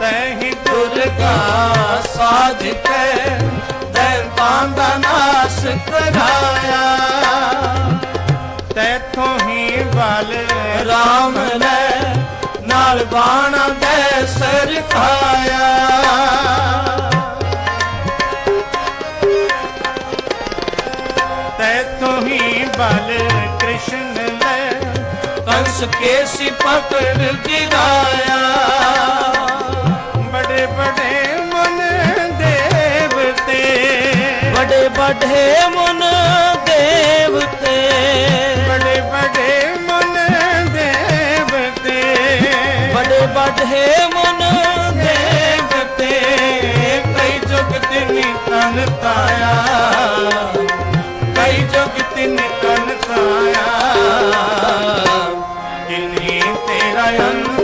ਤੈਹੀ ਦੁਰਗਾ ਸਾਜ ਕੇ ਦੈਂਤਾਂ ਦਾ ਨਾਸ ਕਰਾਇਆ। ਤੈਥੋਂ ਹੀ ਬਲ ਰਾਮ ਨੇ ਨਾਲ ਬਾਣਾ ਦੇ ਸਿਰ ਖਾਇਆ। ਤੈਥੋਂ ਹੀ ਬਲ ਕ੍ਰਿਸ਼ਨ ਨੇ ਕੰਸ ਕੇ ਸੀ ਪਕੜ ਗਿਰਾਇਆ ਬੜੇ ਬੜੇ ਮਨ ਦੇਵਤੇ ਬੜੇ ਬੜੇ ਮਨ ਦੇਵਤੇ ਬੜੇ ਬੜੇ ਮਨ ਦੇਵਤੇ ਕਈ ਜੁਗ ਤਿੰਨ ਤਨ ਤਾਇਆ। ਕਈ ਜੁਗ ਤਿੰਨ ਤਨ ਤਾਇਆ। ਕਿਨੀ ਤੇਰਾ ਅੰਗ